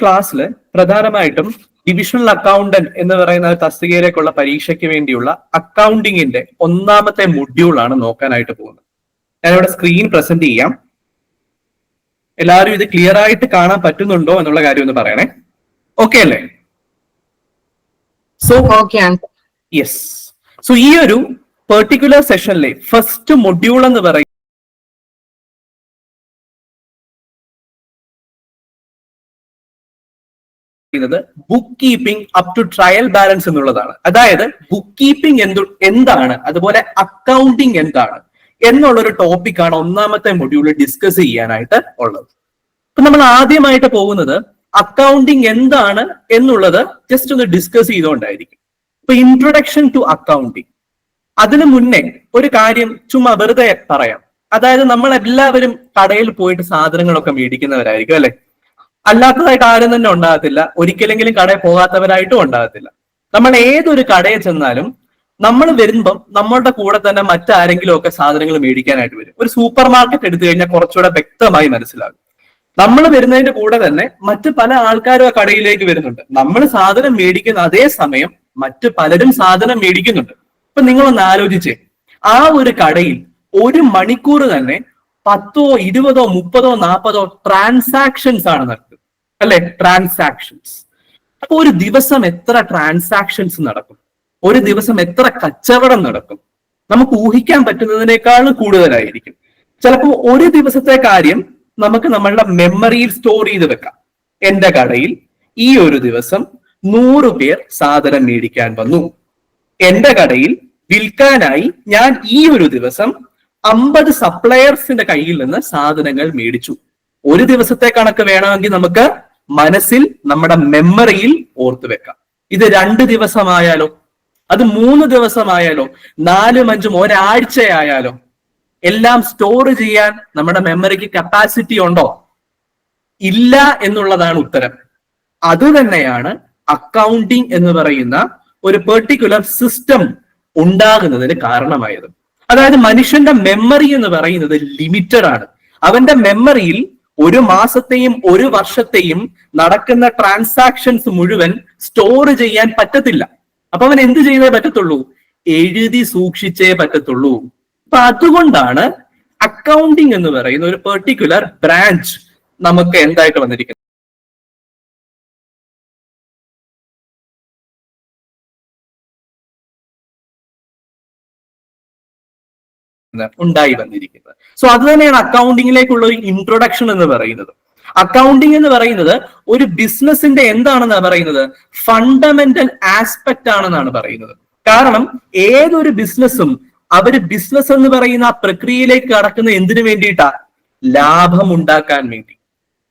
ക്ലാസ്സിൽ പ്രധാനമായിട്ടും divisional accountant എന്ന് പറയുന്ന തസ്തികയിലേക്കുള്ള പരീക്ഷയ്ക്ക് വേണ്ടിയുള്ള അക്കൗണ്ടിങ്ങിന്റെ ഒന്നാമത്തെ മൊഡ്യൂളാണ് നോക്കാനായിട്ട് പോകുന്നത്. ഞാനിവിടെ സ്ക്രീൻ പ്രസന്റ് ചെയ്യാം. എല്ലാവരും ഇത് ക്ലിയർ ആയിട്ട് കാണാൻ പറ്റുന്നുണ്ടോ എന്നുള്ള കാര്യം ഒന്ന് പറയണേ. ഓക്കെ അല്ലേ? സോ യെസ് സോ ഈ ഒരു പെർട്ടിക്കുലർ സെഷനിലെ ഫസ്റ്റ് മൊഡ്യൂൾ എന്ന് പറയുന്നത് book keeping up to trial balance എന്നുള്ളതാണ്. അതായത് ബുക്ക് കീപ്പിംഗ് എന്തു എന്താണ് അതുപോലെ അക്കൗണ്ടിങ് എന്താണ് എന്നുള്ളൊരു ടോപ്പിക്കാണ് ഒന്നാമത്തെ മൊഡ്യൂൾ ഡിസ്കസ് ചെയ്യാനായിട്ട് ഉള്ളത്. അപ്പൊ നമ്മൾ ആദ്യമായിട്ട് പോകുന്നത് അക്കൗണ്ടിങ് എന്താണ് എന്നുള്ളത് ജസ്റ്റ് ഒന്ന് ഡിസ്കസ് ചെയ്തുകൊണ്ടായിരിക്കും. ഇപ്പൊ ഇൻട്രൊഡക്ഷൻ ടു അക്കൗണ്ടിങ് അതിനു മുന്നേ ഒരു കാര്യം ചുമ്മാ വെറുതെ പറയാം. അതായത് നമ്മൾ എല്ലാവരും കടയിൽ പോയിട്ട് സാധനങ്ങളൊക്കെ മേടിക്കുന്നവരായിരിക്കും അല്ലെ? അല്ലാത്തതായിട്ട് ആരും തന്നെ ഉണ്ടാകത്തില്ല. ഒരിക്കലെങ്കിലും കടയിൽ പോകാത്തവരായിട്ടും ഉണ്ടാകത്തില്ല. നമ്മൾ ഏതൊരു കടയിൽ ചെന്നാലും നമ്മൾ വരുമ്പം നമ്മളുടെ കൂടെ തന്നെ മറ്റാരെങ്കിലും ഒക്കെ സാധനങ്ങൾ മേടിക്കാനായിട്ട് വരും. ഒരു സൂപ്പർ മാർക്കറ്റ് എടുത്തു കഴിഞ്ഞാൽ കുറച്ചുകൂടെ വ്യക്തമായി മനസ്സിലാകും. നമ്മൾ വരുന്നതിന്റെ കൂടെ തന്നെ മറ്റ് പല ആൾക്കാരും ആ കടയിലേക്ക് വരുന്നുണ്ട്. നമ്മൾ സാധനം മേടിക്കുന്ന അതേ സമയം മറ്റ് പലരും സാധനം മേടിക്കുന്നുണ്ട്. അപ്പൊ നിങ്ങളൊന്ന് ആലോചിച്ചേ. ആ ഒരു കടയിൽ ഒരു മണിക്കൂർ തന്നെ പത്തോ ഇരുപതോ മുപ്പതോ നാൽപ്പതോ ട്രാൻസാക്ഷൻസ് ആണ് നടക്കുന്നത്. അല്ലെ? ട്രാൻസാക്ഷൻസ് അപ്പൊ ഒരു ദിവസം എത്ര ട്രാൻസാക്ഷൻസ് നടക്കും? ഒരു ദിവസം എത്ര കച്ചവടം നടക്കും? നമുക്ക് ഊഹിക്കാൻ പറ്റുന്നതിനേക്കാൾ കൂടുതലായിരിക്കും. ചിലപ്പോൾ ഒരു ദിവസത്തെ കാര്യം നമുക്ക് നമ്മളുടെ മെമ്മറിയിൽ സ്റ്റോർ ചെയ്ത് വെക്കാം. എന്റെ കടയിൽ ഈ ഒരു ദിവസം നൂറ് പേർ സാധനം മേടിക്കാൻ വന്നു. എന്റെ കടയിൽ വിൽക്കാനായി ഞാൻ ഈ ഒരു ദിവസം അമ്പത് സപ്ലയേഴ്സിന്റെ കയ്യിൽ നിന്ന് സാധനങ്ങൾ മേടിച്ചു. ഒരു ദിവസത്തെ കണക്ക് വേണമെങ്കിൽ നമുക്ക് മനസ്സിൽ നമ്മുടെ മെമ്മറിയിൽ ഓർത്തു വെക്കാം. ഇത് രണ്ട് ദിവസമായാലോ? അത് മൂന്ന് ദിവസമായാലോ? നാലും അഞ്ചും ഒരാഴ്ചയായാലോ? എല്ലാം സ്റ്റോർ ചെയ്യാൻ നമ്മുടെ മെമ്മറിക്ക് കപ്പാസിറ്റി ഉണ്ടോ? ഇല്ല എന്നുള്ളതാണ് ഉത്തരം. അത് തന്നെയാണ് അക്കൗണ്ടിങ് എന്ന് പറയുന്ന ഒരു പെർട്ടിക്കുലർ സിസ്റ്റം ഉണ്ടാകുന്നതിന് കാരണമായത്. അതായത് മനുഷ്യന്റെ മെമ്മറി എന്ന് പറയുന്നത് ലിമിറ്റഡ് ആണ്. അവന്റെ മെമ്മറിയിൽ ഒരു മാസത്തെയും ഒരു വർഷത്തെയും നടക്കുന്ന ട്രാൻസാക്ഷൻസ് മുഴുവൻ സ്റ്റോർ ചെയ്യാൻ പറ്റത്തില്ല. അപ്പൊ അവൻ എന്ത് ചെയ്തേ പറ്റത്തുള്ളൂ? എഴുതി സൂക്ഷിച്ചേ പറ്റത്തുള്ളൂ. അപ്പൊ അതുകൊണ്ടാണ് അക്കൗണ്ടിങ് എന്ന് പറയുന്ന ഒരു പെർട്ടിക്കുലർ ബ്രാഞ്ച് നമുക്ക് എന്തായിട്ട് വന്നിരിക്കുന്നത്? ഉണ്ടായി വന്നിരിക്കുന്നത്. സോ അത് തന്നെയാണ് അക്കൗണ്ടിങ്ങിലേക്കുള്ള ഒരു ഇൻട്രൊഡക്ഷൻ എന്ന് പറയുന്നത്. അക്കൗണ്ടിങ് എന്ന് പറയുന്നത് ഒരു ബിസിനസിന്റെ എന്താണെന്നാണ് പറയുന്നത്? ഫണ്ടമെന്റൽ ആസ്പെക്ട് ആണെന്നാണ് പറയുന്നത്. കാരണം ഏതൊരു ബിസിനസ്സും അവർ ബിസിനസ് എന്ന് പറയുന്ന ആ പ്രക്രിയയിലേക്ക് കടക്കുന്ന എന്തിനു വേണ്ടിയിട്ടാ? ലാഭം ഉണ്ടാക്കാൻ വേണ്ടി.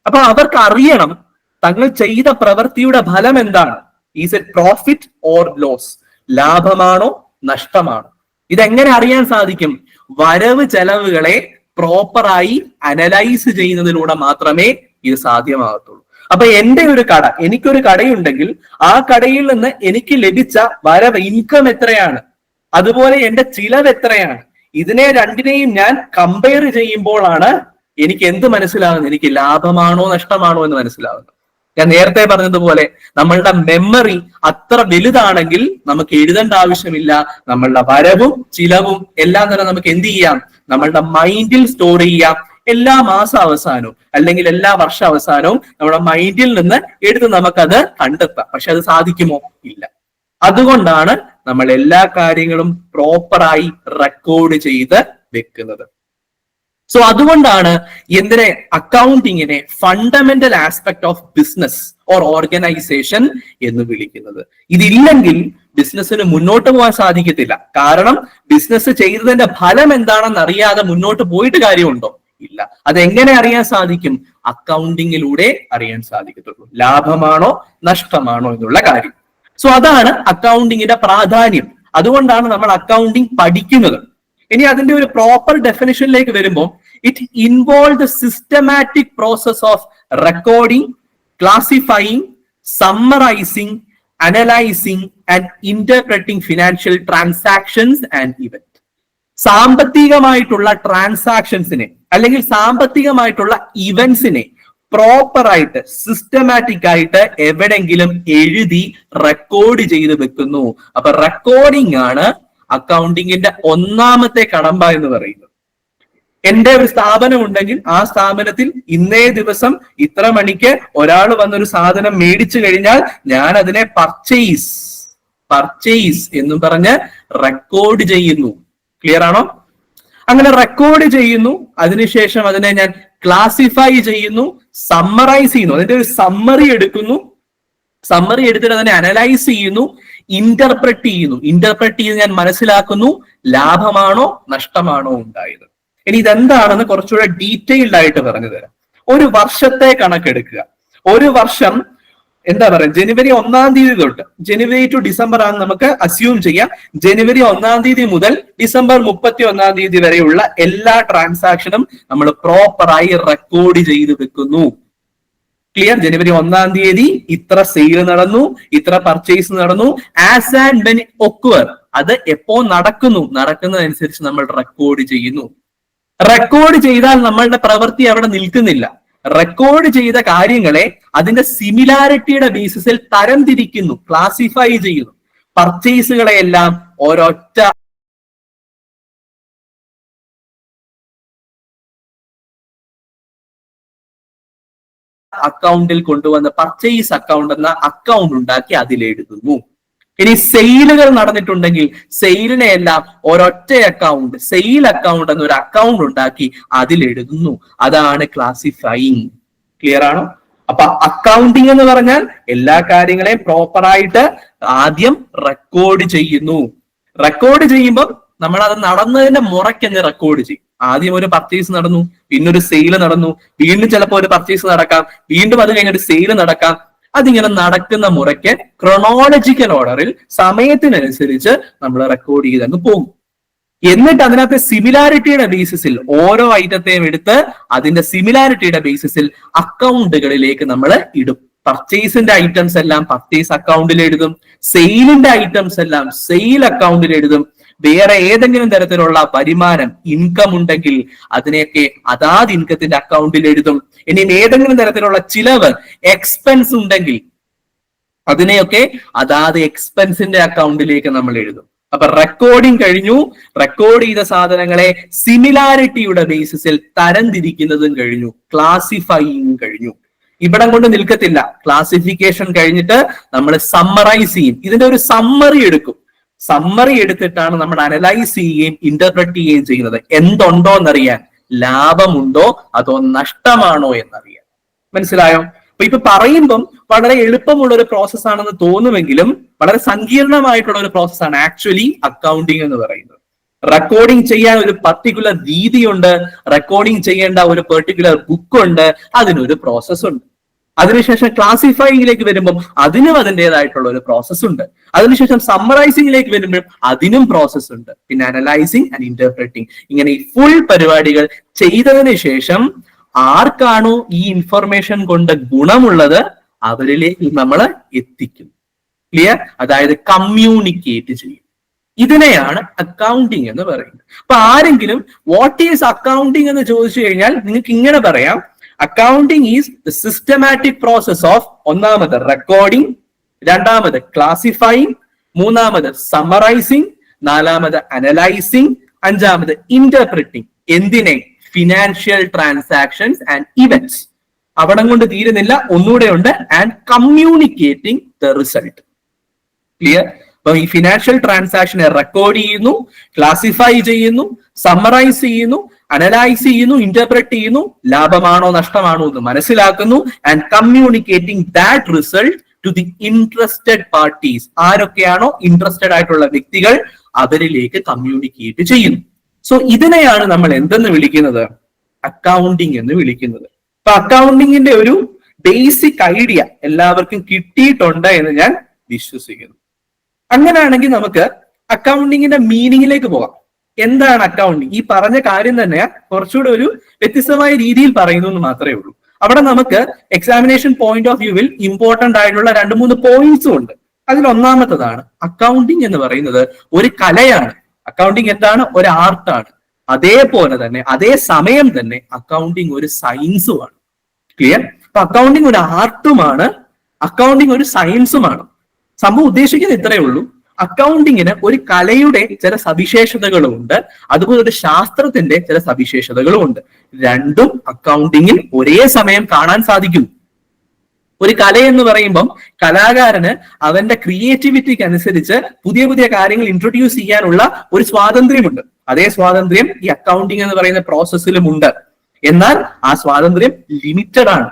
അപ്പൊ അവർക്ക് അറിയണം തങ്ങൾ ചെയ്ത പ്രവൃത്തിയുടെ ഫലം എന്താണ്? Is a profit or loss ലാഭമാണോ? നഷ്ടമാണോ? ഇതെങ്ങനെ അറിയാൻ സാധിക്കും? വരവ് ചെലവുകളെ പ്രോപ്പറായി അനലൈസ് ചെയ്യുന്നതിലൂടെ മാത്രമേ ഇത് സാധ്യമാകത്തുള്ളൂ. അപ്പൊ എന്റെ ഒരു കട എനിക്കൊരു കടയുണ്ടെങ്കിൽ ആ കടയിൽ നിന്ന് എനിക്ക് ലഭിച്ച വരവ് ഇൻകം എത്രയാണ്? അതുപോലെ എന്റെ ചിലവ് എത്രയാണ്? ഇതിനെ രണ്ടിനെയും ഞാൻ കമ്പയർ ചെയ്യുമ്പോഴാണ് എനിക്ക് എന്ത് മനസ്സിലാകുന്നത് എനിക്ക് ലാഭമാണോ നഷ്ടമാണോ എന്ന് മനസ്സിലാകുന്നത് ഞാൻ നേരത്തെ പറഞ്ഞതുപോലെ നമ്മളുടെ മെമ്മറി അത്ര വലുതാണെങ്കിൽ നമുക്ക് എഴുതേണ്ട ആവശ്യമില്ല. നമ്മളുടെ വരവും ചിലവും എല്ലാം തന്നെ നമുക്ക് എന്ത് ചെയ്യാം? നമ്മളുടെ മൈൻഡിൽ സ്റ്റോർ ചെയ്യാം. എല്ലാ മാസ അവസാനവും അല്ലെങ്കിൽ എല്ലാ വർഷ അവസാനവും നമ്മുടെ മൈൻഡിൽ നിന്ന് എടുത്ത് നമുക്കത് കണ്ടെത്താം. പക്ഷെ അത് സാധിക്കുമോ? ഇല്ല. അതുകൊണ്ടാണ് നമ്മൾ എല്ലാ കാര്യങ്ങളും പ്രോപ്പറായി റെക്കോർഡ് ചെയ്ത് വെക്കുന്നത്. സോ അതുകൊണ്ടാണ് എന്തിനെ അക്കൗണ്ടിങ്ങിനെ fundamental aspect of business or organisation എന്ന് വിളിക്കുന്നത്. ഇതില്ലെങ്കിൽ ബിസിനസ്സിന് മുന്നോട്ട് പോകാൻ സാധിക്കത്തില്ല. കാരണം ബിസിനസ് ചെയ്തതിന്റെ ഫലം എന്താണെന്ന് അറിയാതെ മുന്നോട്ട് പോയിട്ട് കാര്യമുണ്ടോ? ഇല്ല. അതെങ്ങനെ അറിയാൻ സാധിക്കും? അക്കൗണ്ടിങ്ങിലൂടെ അറിയാൻ സാധിക്കത്തുള്ളൂ. ലാഭമാണോ? നഷ്ടമാണോ? എന്നുള്ള കാര്യം. സോ അതാണ് അക്കൗണ്ടിങ്ങിന്റെ പ്രാധാന്യം. അതുകൊണ്ടാണ് നമ്മൾ അക്കൗണ്ടിങ് പഠിക്കുന്നത്. ഇനി അതിന്റെ ഒരു പ്രോപ്പർ ഡെഫിനിഷനിലേക്ക് വരുമ്പോൾ it involve the systematic process of recording classifying summarizing, analysing and interpreting financial transactions and event സാമ്പത്തികമായിട്ടുള്ള ട്രാൻസാക്ഷൻസിനെ അല്ലെങ്കിൽ സാമ്പത്തികമായിട്ടുള്ള ഇവന്റ്സിനെ പ്രോപ്പറായിട്ട് സിസ്റ്റമാറ്റിക് ആയിട്ട് എവിടെങ്കിലും എഴുതി റെക്കോർഡ് ചെയ്ത് വെക്കുന്നു. അപ്പൊ റെക്കോർഡിംഗ് ആണ് അക്കൗണ്ടിങ്ങിന്റെ ഒന്നാമത്തെ കടമ്പ എന്ന് പറയുന്നത്. എന്റെ ഒരു സ്ഥാപനം ഉണ്ടെങ്കിൽ ആ സ്ഥാപനത്തിൽ ഇന്നേ ദിവസം ഇത്ര മണിക്ക് ഒരാൾ വന്നൊരു സാധനം മേടിച്ചു കഴിഞ്ഞാൽ ഞാൻ അതിനെ പർച്ചേസ് പർച്ചേസ് എന്നും പറഞ്ഞ് റെക്കോർഡ് ചെയ്യുന്നു. ക്ലിയർ ആണോ? അങ്ങനെ റെക്കോർഡ് ചെയ്യുന്നു. അതിനുശേഷം അതിനെ ഞാൻ ക്ലാസിഫൈ ചെയ്യുന്നു സമ്മറൈസ് ചെയ്യുന്നു. അതിന്റെ ഒരു സമ്മറി എടുക്കുന്നു. സമ്മറി എടുത്തിട്ട് അതിനെ അനലൈസ് ചെയ്യുന്നു ഇന്റർപ്രറ്റ് ചെയ്യുന്നു. ഇന്റർപ്രറ്റ് ചെയ്ത് ഞാൻ മനസ്സിലാക്കുന്നു ലാഭമാണോ നഷ്ടമാണോ ഉണ്ടായത്. ഇനി ഇതെന്താണെന്ന് കുറച്ചുകൂടെ ഡീറ്റെയിൽഡ് ആയിട്ട് പറഞ്ഞു തരാം. ഒരു വർഷത്തെ കണക്കെടുക്കുക. ഒരു വർഷം എന്താ പറയുക ജനുവരി ഒന്നാം തീയതി തൊട്ട് ജനുവരി ടു ഡിസംബർ ആണ് നമുക്ക് അസ്യൂം ചെയ്യാം. ജനുവരി ഒന്നാം തീയതി മുതൽ ഡിസംബർ മുപ്പത്തി ഒന്നാം തീയതി വരെയുള്ള എല്ലാ ട്രാൻസാക്ഷനും നമ്മൾ പ്രോപ്പറായി റെക്കോർഡ് ചെയ്ത് വെക്കുന്നു. ക്ലിയർ ജനുവരി ഒന്നാം തീയതി ഇത്ര സെയിൽ നടന്നു ഇത്ര പർച്ചേസ് നടന്നു. ആസ് ആൻഡ് വെൻ ഒക്വർ അത് എപ്പോ നടക്കുന്നു? നടക്കുന്നതനുസരിച്ച് നമ്മൾ റെക്കോർഡ് ചെയ്യുന്നു. റെക്കോർഡ് ചെയ്താൽ നമ്മളുടെ പ്രവൃത്തി അവിടെ നിൽക്കുന്നില്ല. റെക്കോർഡ് ചെയ്ത കാര്യങ്ങളെ അതിന്റെ സിമിലാരിറ്റിയുടെ ബേസിസിൽ തരംതിരിക്കുന്നു ക്ലാസിഫൈ ചെയ്യുന്നു. പർച്ചേസുകളെ പർച്ചേസുകളെയെല്ലാം ഒരൊറ്റ അക്കൗണ്ടിൽ കൊണ്ടുവന്ന് പർച്ചേസ് അക്കൗണ്ട് എന്ന അക്കൗണ്ട് ഉണ്ടാക്കി അതിലെഴുതുന്നു ഇനി സെയിലുകൾ നടന്നിട്ടുണ്ടെങ്കിൽ സെയിലിനെ എല്ലാം ഒരൊറ്റ അക്കൗണ്ട് സെയിൽ അക്കൗണ്ട് എന്നൊരു അക്കൗണ്ട് ഉണ്ടാക്കി അതിലെഴുതുന്നു അതാണ് ക്ലാസിഫൈങ് ക്ലിയർ ആണോ? അപ്പൊ അക്കൗണ്ടിങ് എന്ന് പറഞ്ഞാൽ എല്ലാ കാര്യങ്ങളെയും പ്രോപ്പർ ആയിട്ട് ആദ്യം റെക്കോർഡ് ചെയ്യുന്നു. റെക്കോർഡ് ചെയ്യുമ്പോൾ നമ്മൾ അത് നടന്നതിന്റെ മുറയ്ക്കങ്ങ് റെക്കോർഡ് ചെയ്യും. ആദ്യം ഒരു പർച്ചേസ് നടന്നു പിന്നൊരു സെയിൽ നടന്നു വീണ്ടും ചിലപ്പോൾ ഒരു പർച്ചേസ് നടക്കാം വീണ്ടും അത് കഴിഞ്ഞൊരു സെയിൽ നടക്കാം അതിങ്ങനെ നടക്കുന്ന മുറയ്ക്ക് ക്രൊണോളജിക്കൽ ഓർഡറിൽ സമയത്തിനനുസരിച്ച് നമ്മൾ റെക്കോർഡ് ചെയ്തങ്ങ് പോകും. എന്നിട്ട് അതിനകത്തെ സിമിലാരിറ്റിയുടെ ബേസിസിൽ ഓരോ ഐറ്റത്തെയും എടുത്ത് അതിന്റെ സിമിലാരിറ്റിയുടെ ബേസിസിൽ അക്കൗണ്ടുകളിലേക്ക് നമ്മൾ ഇടും. പർച്ചേസിന്റെ ഐറ്റംസ് എല്ലാം പർച്ചേസ് അക്കൗണ്ടിൽ എഴുതും. സെയിലിന്റെ ഐറ്റംസ് എല്ലാം സെയിൽ അക്കൗണ്ടിൽ എഴുതും. വേറെ ഏതെങ്കിലും തരത്തിലുള്ള വരുമാനം ഇൻകം ഉണ്ടെങ്കിൽ അതിനെയൊക്കെ അതാത് ഇൻകത്തിന്റെ അക്കൗണ്ടിൽ എഴുതും. ഇനി ഏതെങ്കിലും തരത്തിലുള്ള ചിലവ് എക്സ്പെൻസ് ഉണ്ടെങ്കിൽ അതിനെയൊക്കെ അതാത് എക്സ്പെൻസിന്റെ അക്കൗണ്ടിലേക്ക് നമ്മൾ എഴുതും. അപ്പൊ റെക്കോർഡിംഗ് കഴിഞ്ഞു. റെക്കോർഡ് ചെയ്ത സാധനങ്ങളെ സിമിലാരിറ്റിയുടെ ബേസിസിൽ തരംതിരിക്കുന്നതും കഴിഞ്ഞു. ക്ലാസിഫൈയും കഴിഞ്ഞു. ഇവിടം കൊണ്ട് നിൽക്കത്തില്ല. ക്ലാസിഫിക്കേഷൻ കഴിഞ്ഞിട്ട് നമ്മൾ സമ്മറൈസ് ചെയ്യും. ഇതിന്റെ ഒരു സമ്മറി എടുക്കും. സമ്മറി എടുത്തിട്ടാണ് നമ്മൾ അനലൈസ് ചെയ്യുകയും ഇന്റർപ്രറ്റ് ചെയ്യുകയും ചെയ്യുന്നത്. എന്തുണ്ടോ എന്നറിയാൻ ലാഭമുണ്ടോ അതോ നഷ്ടമാണോ എന്നറിയാൻ. മനസ്സിലായോ? അപ്പൊ ഇപ്പൊ പറയുമ്പം വളരെ എളുപ്പമുള്ള ഒരു പ്രോസസ് ആണെന്ന് തോന്നുമെങ്കിലും വളരെ സങ്കീർണമായിട്ടുള്ള ഒരു പ്രോസസ്സാണ് ആക്ച്വലി അക്കൗണ്ടിങ് എന്ന് പറയുന്നത്. റെക്കോർഡിംഗ് ചെയ്യാൻ ഒരു പർട്ടിക്കുലർ രീതിയുണ്ട് റെക്കോർഡിംഗ് ചെയ്യേണ്ട ഒരു പെർട്ടിക്കുലർ ബുക്ക് ഉണ്ട് അതിനൊരു പ്രോസസ് ഉണ്ട്. അതിനുശേഷം ക്ലാസിഫൈയിങ്ങിലേക്ക് വരുമ്പം അതിനും അതിന്റെതായിട്ടുള്ള ഒരു പ്രോസസ് ഉണ്ട്. അതിനുശേഷം സമ്മറൈസിംഗിലേക്ക് വരുമ്പോൾ അതിനും പ്രോസസ് ഉണ്ട്. പിന്നെ അനലൈസിങ് ആൻഡ് ഇന്റർപ്രറ്റിംഗ് ഇങ്ങനെ ഈ ഫുൾ പരിപാടികൾ ചെയ്തതിന് ശേഷം ആർക്കാണോ ഈ ഇൻഫർമേഷൻ കൊണ്ട് ഗുണമുള്ളത് അവരിലേക്ക് നമ്മൾ എത്തിക്കും. ക്ലിയർ അതായത് കമ്മ്യൂണിക്കേറ്റ് ചെയ്യും. ഇതിനെയാണ് അക്കൗണ്ടിങ് എന്ന് പറയുന്നത്. അപ്പൊ ആരെങ്കിലും വാട്ട് ഈസ് അക്കൗണ്ടിങ് എന്ന് ചോദിച്ചു കഴിഞ്ഞാൽ നിങ്ങൾക്ക് ഇങ്ങനെ പറയാം. Accounting is the systematic process of ഒന്നാമത് റെക്കോർഡിംഗ് രണ്ടാമത് ക്ലാസിഫൈങ് മൂന്നാമത് സമ്മറൈസിങ് നാലാമത് അനലൈസിങ് അഞ്ചാമത് ഇന്റർപ്രിറ്റിംഗ് എന്തിനെ? ഫിനാൻഷ്യൽ ട്രാൻസാക്ഷൻസ് ആൻഡ് ഇവന്റ്സ് അവിടം കൊണ്ട് തീരുന്നില്ല ഒന്നുകൂടെ ഉണ്ട് and communicating the result clear അപ്പൊ ഈ ഫിനാൻഷ്യൽ ട്രാൻസാക്ഷനെ റെക്കോർഡ് ചെയ്യുന്നു ക്ലാസിഫൈ ചെയ്യുന്നു സമ്മറൈസ് ചെയ്യുന്നു അനലൈസ് ചെയ്യുന്നു ഇന്റർപ്രറ്റ് ചെയ്യുന്നു ലാഭമാണോ നഷ്ടമാണോ എന്ന് മനസ്സിലാക്കുന്നു and communicating that result to the interested parties ആരൊക്കെയാണോ interested ആയിട്ടുള്ള വ്യക്തികൾ അവരിലേക്ക് കമ്മ്യൂണിക്കേറ്റ് ചെയ്യുന്നു. സോ ഇതിനെയാണ് നമ്മൾ എന്തെന്ന് വിളിക്കുന്നത്? അക്കൗണ്ടിങ് എന്ന് വിളിക്കുന്നത്. അപ്പൊ അക്കൗണ്ടിങ്ങിന്റെ ഒരു ബേസിക് ഐഡിയ എല്ലാവർക്കും കിട്ടിയിട്ടുണ്ട് എന്ന് ഞാൻ വിശ്വസിക്കുന്നു. അങ്ങനെയാണെങ്കിൽ നമുക്ക് അക്കൗണ്ടിങ്ങിന്റെ മീനിങ്ങിലേക്ക് പോകാം. എന്താണ് അക്കൗണ്ടിങ് ഈ പറഞ്ഞ കാര്യം തന്നെ കുറച്ചുകൂടെ ഒരു വ്യത്യസ്തമായ രീതിയിൽ പറയുന്നു എന്ന് മാത്രമേ ഉള്ളൂ. അവിടെ നമുക്ക് എക്സാമിനേഷൻ പോയിന്റ് ഓഫ് വ്യൂവിൽ ഇമ്പോർട്ടന്റ് ആയിട്ടുള്ള രണ്ട് മൂന്ന് പോയിന്റ്സും ഉണ്ട്. അതിൽ ഒന്നാമത്തതാണ് അക്കൗണ്ടിങ് എന്ന് പറയുന്നത് ഒരു കലയാണ്. അക്കൗണ്ടിങ് എന്താണ്? ഒരു ആർട്ടാണ് അതേപോലെ തന്നെ അതേ സമയം തന്നെ അക്കൗണ്ടിങ് ഒരു സയൻസുമാണ് ക്ലിയർ അപ്പൊ അക്കൗണ്ടിങ് ഒരു ആർട്ടുമാണ് അക്കൗണ്ടിങ് ഒരു സയൻസുമാണ് സംഭവം ഉദ്ദേശിക്കുന്നത് ഇത്രയേ ഉള്ളൂ. അക്കൗണ്ടിങ്ങിന് ഒരു കലയുടെ ചില സവിശേഷതകളും ഉണ്ട് അതുപോലെ ഒരു ശാസ്ത്രത്തിന്റെ ചില സവിശേഷതകളും ഉണ്ട് രണ്ടും അക്കൗണ്ടിങ്ങിൽ ഒരേ സമയം കാണാൻ സാധിക്കും. ഒരു കല എന്ന് പറയുമ്പം കലാകാരന് അവന്റെ ക്രിയേറ്റിവിറ്റിക്ക് അനുസരിച്ച് പുതിയ പുതിയ കാര്യങ്ങൾ ഇൻട്രൊഡ്യൂസ് ചെയ്യാനുള്ള ഒരു സ്വാതന്ത്ര്യമുണ്ട്. അതേ സ്വാതന്ത്ര്യം ഈ അക്കൗണ്ടിങ് എന്ന് പറയുന്ന പ്രോസസ്സിലും ഉണ്ട്. എന്നാൽ ആ സ്വാതന്ത്ര്യം ലിമിറ്റഡ് ആണ്.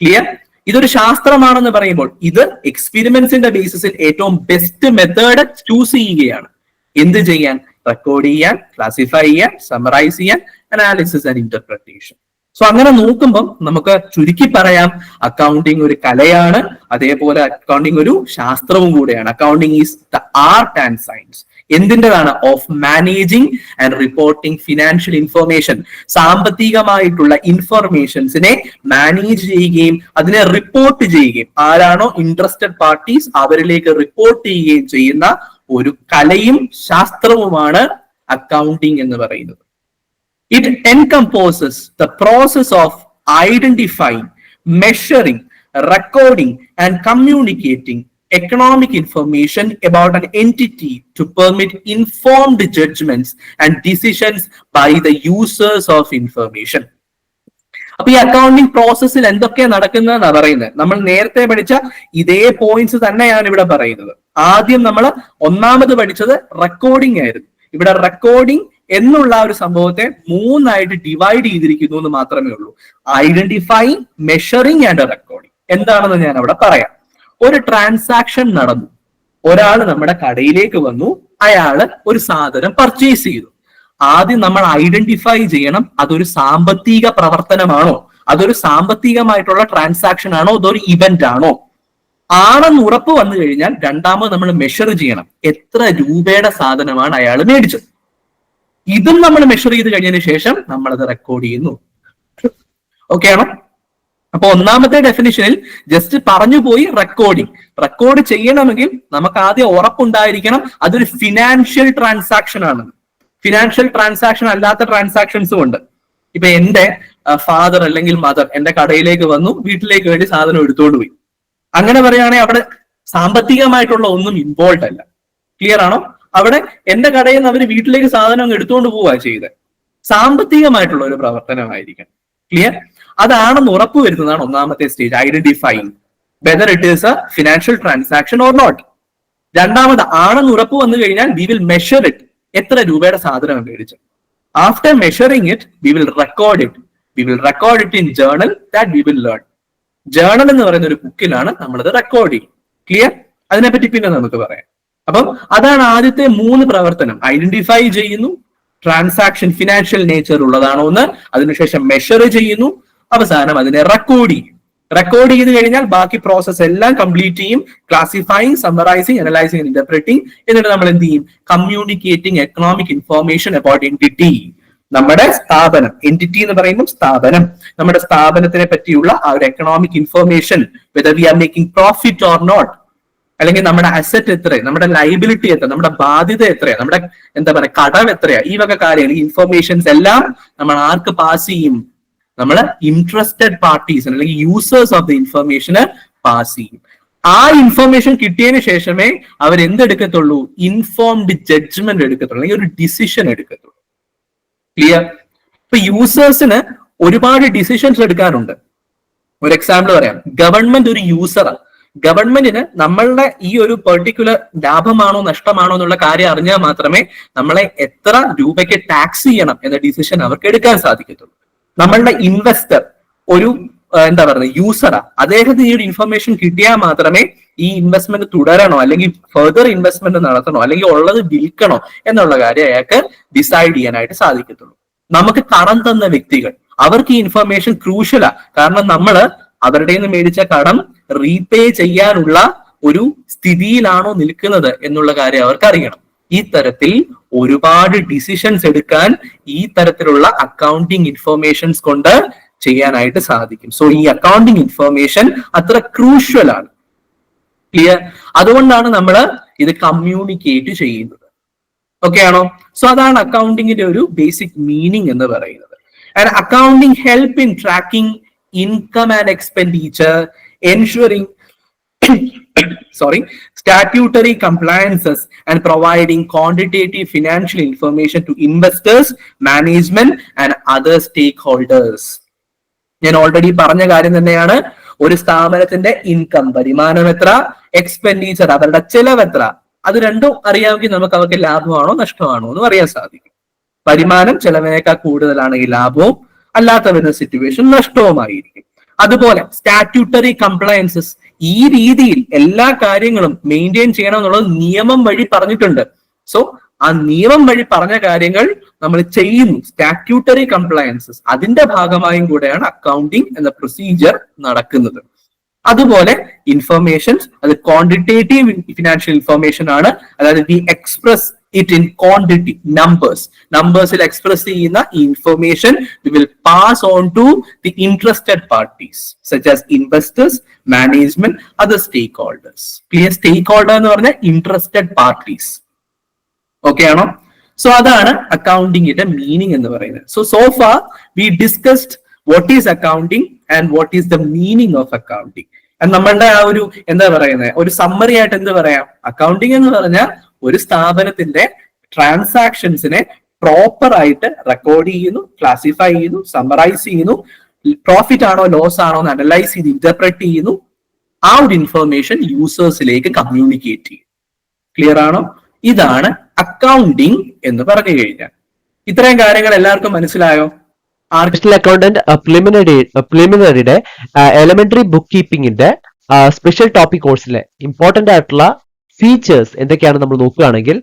ക്ലിയർ ഇതൊരു ശാസ്ത്രമാണെന്ന് പറയുമ്പോൾ ഇത് എക്സ്പെരിമെന്റ്സിന്റെ ബേസിസിൽ ഏറ്റവും ബെസ്റ്റ് മെത്തേഡ് ചൂസ് ചെയ്യുകയാണ്. എന്ത് ചെയ്യാൻ? റെക്കോർഡ് ചെയ്യാൻ ക്ലാസിഫൈ ചെയ്യാൻ സമറൈസ് ചെയ്യാൻ അനാലിസിസ് ആൻഡ് ഇന്റർപ്രിട്ടേഷൻ സോ അങ്ങനെ നോക്കുമ്പോൾ നമുക്ക് ചുരുക്കി പറയാം അക്കൗണ്ടിങ് ഒരു കലയാണ് അതേപോലെ അക്കൗണ്ടിങ് ഒരു ശാസ്ത്രവും കൂടെയാണ്. Accounting is the art and science എന്തിന്റെതാണ് of managing and reporting financial information സാമ്പത്തികമായിട്ടുള്ള ഇൻഫർമേഷൻസിനെ മാനേജ് ചെയ്യുകയും അതിനെ റിപ്പോർട്ട് ചെയ്യുകയും. ആരാണോ ഇൻട്രസ്റ്റഡ് പാർട്ടീസ് അവരിലേക്ക് റിപ്പോർട്ട് ചെയ്യുകയും ചെയ്യുന്ന ഒരു കലയും ശാസ്ത്രവുമാണ് അക്കൗണ്ടിങ് എന്ന് പറയുന്നത്. It encompasses the process of identify measuring recording and communicating economic information about an entity to permit informed judgments and decisions by the users of information. അപ്പൊ ഈ അക്കൗണ്ടിങ് പ്രോസസ്സിൽ എന്തൊക്കെയാ നടക്കുന്നതെന്നാണ് പറയുന്നത്? നമ്മൾ നേരത്തെ പഠിച്ച ഇതേ പോയിന്റ്സ് തന്നെയാണ് ഇവിടെ പറയുന്നത്. ആദ്യം നമ്മൾ ഒന്നാമത് പഠിച്ചത് റെക്കോർഡിംഗ് ആയിരുന്നു. ഇവിടെ റെക്കോർഡിംഗ് എന്നുള്ള ഒരു സംഭവത്തെ മൂന്നായിട്ട് ഡിവൈഡ് ചെയ്തിരിക്കുന്നു എന്ന് മാത്രമേ ഉള്ളൂ. ഐഡന്റിഫൈങ് മെഷറിംഗ് ആൻഡ് റെക്കോർഡിംഗ് എന്താണെന്ന് ഞാൻ അവിടെ പറയാം. ഒരു ട്രാൻസാക്ഷൻ നടന്നു. ഒരാൾ നമ്മുടെ കടയിലേക്ക് വന്നു. അയാൾ ഒരു സാധനം പർച്ചേസ് ചെയ്തു. ആദ്യം നമ്മൾ ഐഡന്റിഫൈ ചെയ്യണം അതൊരു സാമ്പത്തിക പ്രവർത്തനമാണോ? അതൊരു സാമ്പത്തികമായിട്ടുള്ള ട്രാൻസാക്ഷൻ ആണോ? അതൊരു ഇവന്റ് ആണോ? ആണെന്ന് ഉറപ്പ് വന്നു കഴിഞ്ഞാൽ രണ്ടാമത് നമ്മൾ മെഷർ ചെയ്യണം. എത്ര രൂപയുടെ സാധനമാണ് അയാൾ മേടിച്ചത്. ഇതും നമ്മൾ മെഷർ ചെയ്ത് കഴിഞ്ഞതിന് ശേഷം നമ്മൾ അത് റെക്കോർഡ് ചെയ്യുന്നു. ഓക്കെ ആണോ? അപ്പൊ ഒന്നാമത്തെ ഡെഫിനിഷനിൽ ജസ്റ്റ് പറഞ്ഞു പോയി റെക്കോർഡിംഗ് റെക്കോർഡ് ചെയ്യണമെങ്കിൽ നമുക്ക് ആദ്യം ഉറപ്പുണ്ടായിരിക്കണം അതൊരു ഫിനാൻഷ്യൽ ട്രാൻസാക്ഷൻ ആണ്. ഫിനാൻഷ്യൽ ട്രാൻസാക്ഷൻ അല്ലാത്ത ട്രാൻസാക്ഷൻസും ഉണ്ട്. ഇപ്പൊ എന്റെ ഫാദർ അല്ലെങ്കിൽ മദർ എന്റെ കടയിലേക്ക് വന്നു വീട്ടിലേക്ക് വേണ്ടി സാധനം എടുത്തുകൊണ്ട് പോയി. അങ്ങനെ പറയുകയാണെങ്കിൽ അവിടെ സാമ്പത്തികമായിട്ടുള്ള ഒന്നും ഇൻവോൾവ് അല്ല. ക്ലിയർ ആണോ? അവിടെ എന്റെ കടയിൽ നിന്ന് അവർ വീട്ടിലേക്ക് സാധനം എടുത്തുകൊണ്ട് പോവുക ചെയ്തത് സാമ്പത്തികമായിട്ടുള്ള ഒരു പ്രവർത്തനമായിരിക്കണം. ക്ലിയർ അതാണെന്ന് ഉറപ്പ് വരുന്നതാണ് ഒന്നാമത്തെ stage identifying whether it is a financial transaction or not രണ്ടാമത് ആണെന്ന് ഉറപ്പ് വന്നു കഴിഞ്ഞാൽ വി വിൽ മെഷർ ഇറ്റ് എത്ര രൂപയുടെ സാധനം മേടിച്ചു after measuring it we will record it we will record it in journal that we will learn journal എന്ന് പറയുന്ന ഒരു ബുക്കിലാണ് നമ്മളത് റെക്കോർഡ് ചെയ്യും ക്ലിയർ അതിനെപ്പറ്റി പിന്നെ നമുക്ക് പറയാം. അപ്പം അതാണ് ആദ്യത്തെ മൂന്ന് പ്രവർത്തനം. ഐഡന്റിഫൈ ചെയ്യുന്നു. ട്രാൻസാക്ഷൻ ഫിനാൻഷ്യൽ നേച്ചർ ഉള്ളതാണോ എന്ന്. അതിനുശേഷം മെഷർ ചെയ്യുന്നു. അവസാനം അതിനെ റെക്കോർഡ് ചെയ്യും റെക്കോർഡ് ചെയ്ത് കഴിഞ്ഞാൽ ബാക്കി പ്രോസസ് എല്ലാം കംപ്ലീറ്റ് ചെയ്യും ക്ലാസിഫൈങ് സമറൈസിങ് അനലൈസിങ് ഇന്റർപ്രറ്റിംഗ് എന്നിട്ട് നമ്മൾ എന്ത് ചെയ്യും? Communicating economic information about entity നമ്മുടെ സ്ഥാപനം എന്റിറ്റി എന്ന് പറയുമ്പോൾ സ്ഥാപനം. നമ്മുടെ സ്ഥാപനത്തിനെ പറ്റിയുള്ള ആ ഒരു economic information whether we are making profit or not അല്ലെങ്കിൽ നമ്മുടെ അസറ്റ് എത്ര നമ്മുടെ ലൈബിലിറ്റി എത്ര നമ്മുടെ ബാധ്യത എത്രയാ നമ്മുടെ എന്താ പറയുക കടം എത്രയാ ഈ വക കാര്യങ്ങൾ ഈ ഇൻഫർമേഷൻസ് എല്ലാം നമ്മൾ ആർക്ക് പാസ് ചെയ്യും? നമ്മൾ ഇൻട്രസ്റ്റഡ് പാർട്ടീസ് അല്ലെങ്കിൽ യൂസേഴ്സ് ഓഫ് ദി ഇൻഫർമേഷന് പാസ് ചെയ്യും. ആ ഇൻഫർമേഷൻ കിട്ടിയതിന് ശേഷമേ അവർ എന്തെടുക്കത്തുള്ളൂ? Informed judgement എടുക്കത്തുള്ളൂ. അല്ലെങ്കിൽ ഒരു ഡിസിഷൻ എടുക്കത്തുള്ളൂ. ക്ലിയർ ഇപ്പൊ യൂസേഴ്സിന് ഒരുപാട് ഡിസിഷൻസ് എടുക്കാറുണ്ട്. ഒരു എക്സാമ്പിൾ പറയാം. ഗവൺമെന്റ് ഒരു യൂസറാണ് ഗവൺമെന്റിന് നമ്മളുടെ ഈ ഒരു പെർട്ടിക്കുലർ ലാഭമാണോ നഷ്ടമാണോ എന്നുള്ള കാര്യം അറിഞ്ഞാൽ മാത്രമേ നമ്മളെ എത്ര രൂപയ്ക്ക് ടാക്സ് ചെയ്യണം എന്ന ഡിസിഷൻ അവർക്ക് എടുക്കാൻ സാധിക്കത്തുള്ളൂ. നമ്മളുടെ ഇൻവെസ്റ്റർ ഒരു എന്താ പറയുക യൂസറാ അദ്ദേഹത്തിന് ഈ ഒരു ഇൻഫർമേഷൻ കിട്ടിയാൽ മാത്രമേ ഈ ഇൻവെസ്റ്റ്മെന്റ് തുടരണോ അല്ലെങ്കിൽ ഫെർദർ ഇൻവെസ്റ്റ്മെന്റ് നടത്തണോ അല്ലെങ്കിൽ ഉള്ളത് വിൽക്കണോ എന്നുള്ള കാര്യം അയാൾക്ക് ഡിസൈഡ് ചെയ്യാനായിട്ട് സാധിക്കത്തുള്ളൂ. നമുക്ക് കടം തന്ന വ്യക്തികൾ അവർക്ക് ഈ ഇൻഫർമേഷൻ ക്രൂഷ്യലാ കാരണം നമ്മൾ അവരുടെ നിന്ന് മേടിച്ച കടം റീപേ ചെയ്യാനുള്ള ഒരു സ്ഥിതിയിലാണോ നിൽക്കുന്നത് എന്നുള്ള കാര്യം അവർക്ക് അറിയണം. ഈ തരത്തിൽ ഒരുപാട് ഡിസിഷൻസ് എടുക്കാൻ ഈ തരത്തിലുള്ള അക്കൗണ്ടിങ് ഇൻഫർമേഷൻസ് കൊണ്ട് ചെയ്യാനായിട്ട് സാധിക്കും. സോ ഈ അക്കൗണ്ടിങ് ഇൻഫർമേഷൻ അത്ര ക്രൂഷ്യൽ ആണ്. ക്ലിയർ അതുകൊണ്ടാണ് നമ്മൾ ഇത് കമ്മ്യൂണിക്കേറ്റ് ചെയ്യുന്നത്. ഓക്കെ ആണോ? സോ അതാണ് അക്കൗണ്ടിങ്ങിന്റെ ഒരു ബേസിക് മീനിങ് എന്ന് പറയുന്നത്. And accounting help in tracking income and expenditure ensuring sorry? Statutory compliances and providing quantitative financial information to investors management and other stakeholders. ഞാൻ ഓൾറെഡി പറഞ്ഞ കാര്യം തന്നെയാണ്. ഒരു സ്ഥാപനത്തിന്റെ ഇൻകം വരുമാനം എത്ര? എക്സ്പെൻഡിച്ചർ അവരുടെ ചെലവ് എത്ര? അത് രണ്ടും അറിയാമെങ്കിൽ നമുക്ക് അവർക്ക് ലാഭമാണോ നഷ്ടമാണോ എന്ന് അറിയാൻ സാധിക്കും. വരുമാനം ചെലവിനേക്കാൾ കൂടുതലാണെങ്കിൽ ലാഭവും അല്ലാത്ത വരുന്ന സിറ്റുവേഷൻ നഷ്ടവുമായിരിക്കും. അതുപോലെ സ്റ്റാറ്റ്യൂട്ടറി കംപ്ലയൻസസ് ഈ രീതിയിൽ എല്ലാ കാര്യങ്ങളും മെയിന്റെയിൻ ചെയ്യണം എന്നുള്ളത് നിയമം വഴി പറഞ്ഞിട്ടുണ്ട്. സോ ആ നിയമം വഴി പറഞ്ഞ കാര്യങ്ങൾ നമ്മൾ ചെയ്യുന്നു. സ്റ്റാറ്റ്യൂട്ടറി കംപ്ലയൻസസ് അതിന്റെ ഭാഗമായും കൂടെയാണ് അക്കൗണ്ടിങ് എന്ന പ്രൊസീജിയർ നടക്കുന്നത്. അതുപോലെ ഇൻഫർമേഷൻസ് അത് ക്വാണ്ടിറ്റേറ്റീവ് ഫിനാൻഷ്യൽ ഇൻഫർമേഷൻ ആണ്. അതായത് we express it in quantity numbers നമ്പേഴ്സിൽ express ചെയ്യുന്ന ഈ information we will pass on to the interested parties such as investors management other stakeholders clear stakeholder എന്ന് പറഞ്ഞാൽ ഇൻട്രസ്റ്റഡ് പാർട്ടീസ് ഓക്കെ ആണോ? So അതാണ് അക്കൗണ്ടിങ്ങിന്റെ meaning എന്ന് പറയുന്നത്. So so far we discussed what is accounting and what is the meaning of accounting നമ്മളുടെ ആ ഒരു എന്താ പറയുന്നത് ഒരു സമ്മറി ആയിട്ട് എന്ത് പറയാം? അക്കൗണ്ടിങ് എന്ന് പറഞ്ഞാൽ ഒരു സ്ഥാപനത്തിന്റെ ട്രാൻസാക്ഷൻസിനെ പ്രോപ്പർ ആയിട്ട് റെക്കോർഡ് ചെയ്യുന്നു ക്ലാസിഫൈ ചെയ്യുന്നു സമ്മറൈസ് ചെയ്യുന്നു പ്രോഫിറ്റ് ആണോ ലോസ് ആണോ എന്ന് അനലൈസ് ചെയ്ത് ഇന്റർപ്രറ്റ് ചെയ്യുന്നു. ആ ഒരു ഇൻഫർമേഷൻ യൂസേഴ്സിലേക്ക് കമ്മ്യൂണിക്കേറ്റ് ചെയ്യും. ക്ലിയർ ആണോ? ഇതാണ് അക്കൗണ്ടിങ് എന്ന് പറഞ്ഞു കഴിഞ്ഞാൽ. ഇത്രയും കാര്യങ്ങൾ എല്ലാവർക്കും മനസ്സിലായോ? സ്പെഷ്യൽ അക്കൗണ്ടന്റ് പ്രിലിമിനറി പ്രിലിമിനറിയുടെ എലമെന്ററി ബുക്ക് കീപ്പിംഗിന്റെ സ്പെഷ്യൽ ടോപ്പിക് കോഴ്സിലെ ഇമ്പോർട്ടന്റ് ആയിട്ടുള്ള ഫീച്ചേഴ്സ് എന്തൊക്കെയാണ് നമ്മൾ നോക്കുകയാണെങ്കിൽ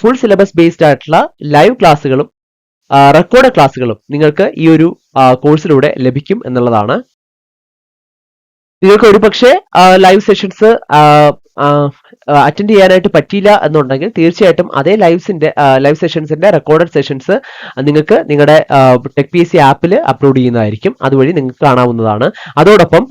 ഫുൾ സിലബസ് ബേസ്ഡ് ആയിട്ടുള്ള ലൈവ് ക്ലാസ്സുകളും റെക്കോർഡ് ക്ലാസ്സുകളും നിങ്ങൾക്ക് ഈ ഒരു കോഴ്സിലൂടെ ലഭിക്കും എന്നുള്ളതാണ്. നിങ്ങൾക്ക് ഒരുപക്ഷെ ലൈവ് സെഷൻസ് അറ്റൻഡ് ചെയ്യാനായിട്ട് പറ്റിയില്ല എന്നുണ്ടെങ്കിൽ തീർച്ചയായിട്ടും അതേ ലൈവ്സിന്റെ ലൈവ് സെഷൻസിന്റെ റെക്കോർഡഡ് സെഷൻസ് നിങ്ങൾക്ക് നിങ്ങളുടെ ടെക് പി എസ് സി ആപ്പിൽ അപ്ലോഡ് ചെയ്യുന്നതായിരിക്കും. അതുവഴി നിങ്ങൾക്ക് കാണാവുന്നതാണ്. അതോടൊപ്പം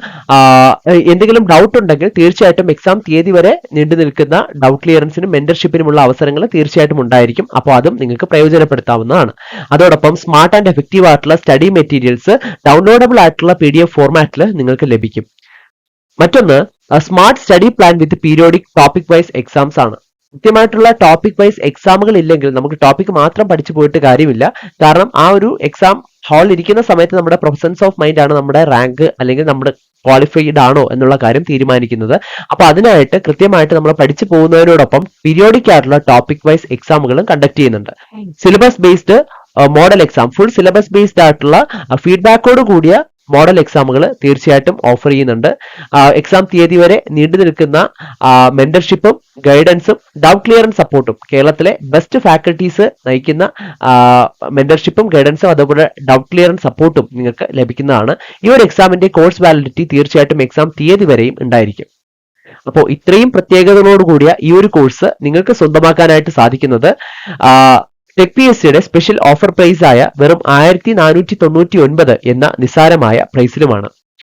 എന്തെങ്കിലും ഡൗട്ട് ഉണ്ടെങ്കിൽ തീർച്ചയായിട്ടും എക്സാം തീയതി വരെ നീണ്ടു നിൽക്കുന്ന ഡൗട്ട് ക്ലിയറൻസിനും മെന്റർഷിപ്പിനുമുള്ള അവസരങ്ങൾ തീർച്ചയായിട്ടും ഉണ്ടായിരിക്കും. അപ്പോൾ അതും നിങ്ങൾക്ക് പ്രയോജനപ്പെടുത്താവുന്നതാണ്. അതോടൊപ്പം സ്മാർട്ട് ആൻഡ് എഫക്റ്റീവ് ആയിട്ടുള്ള സ്റ്റഡി മെറ്റീരിയൽസ് ഡൗൺലോഡബിൾ ആയിട്ടുള്ള പി ഡി എഫ് ഫോർമാറ്റിൽ നിങ്ങൾക്ക് ലഭിക്കും. മറ്റൊന്ന് smart study plan with periodic topic wise exams ആണ്. കൃത്യമായിട്ടുള്ള ടോപ്പിക് വൈസ് എക്സാമുകൾ ഇല്ലെങ്കിൽ നമുക്ക് ടോപ്പിക് മാത്രം പഠിച്ചു പോയിട്ട് കാര്യമില്ല. കാരണം ആ ഒരു എക്സാം ഹാളിൽ ഇരിക്കുന്ന സമയത്ത് നമ്മുടെ പ്രസൻസ് ഓഫ് മൈൻഡ് ആണ് നമ്മുടെ റാങ്ക് അല്ലെങ്കിൽ നമ്മുടെ ക്വാളിഫൈഡ് ആണോ എന്നുള്ള കാര്യം തീരുമാനിക്കുന്നത്. അപ്പൊ അതിനായിട്ട് കൃത്യമായിട്ട് നമ്മൾ പഠിച്ചു പോകുന്നതിനോടൊപ്പം പീരിയോഡിക് ആയിട്ടുള്ള ടോപ്പിക് വൈസ് എക്സാമുകളും കണ്ടക്ട് ചെയ്യുന്നുണ്ട്. Syllabus based model exam full syllabus based ആയിട്ടുള്ള ഫീഡ്ബാക്കോട് കൂടിയ മോഡൽ എക്സാമുകൾ തീർച്ചയായിട്ടും ഓഫർ ചെയ്യുന്നുണ്ട്. എക്സാം തീയതി വരെ നീണ്ടു നിൽക്കുന്ന മെന്റർഷിപ്പും ഗൈഡൻസും ഡൗട്ട് ക്ലിയറൻസ് സപ്പോർട്ടും കേരളത്തിലെ ബെസ്റ്റ് ഫാക്കൽറ്റീസ് നയിക്കുന്ന മെന്റർഷിപ്പും ഗൈഡൻസും അതുപോലെ ഡൗട്ട് ക്ലിയറൻസ് സപ്പോർട്ടും നിങ്ങൾക്ക് ലഭിക്കുന്നതാണ്. ഈ ഒരു എക്സാമിന്റെ കോഴ്സ് വാലിഡിറ്റി തീർച്ചയായിട്ടും എക്സാം തീയതി വരെയും ഉണ്ടായിരിക്കും. അപ്പോൾ ഇത്രയും പ്രത്യേകതകളോടുകൂടിയ ഈ ഒരു കോഴ്സ് നിങ്ങൾക്ക് സ്വന്തമാക്കാനായിട്ട് സാധിക്കുന്നത് ടെക് പി എസ് സിയുടെ സ്പെഷ്യൽ ഓഫർ പ്രൈസായ വെറും ആയിരത്തി നാനൂറ്റി തൊണ്ണൂറ്റി ഒൻപത് എന്ന നിസ്സാരമായ പ്രൈസിലുമാണ്.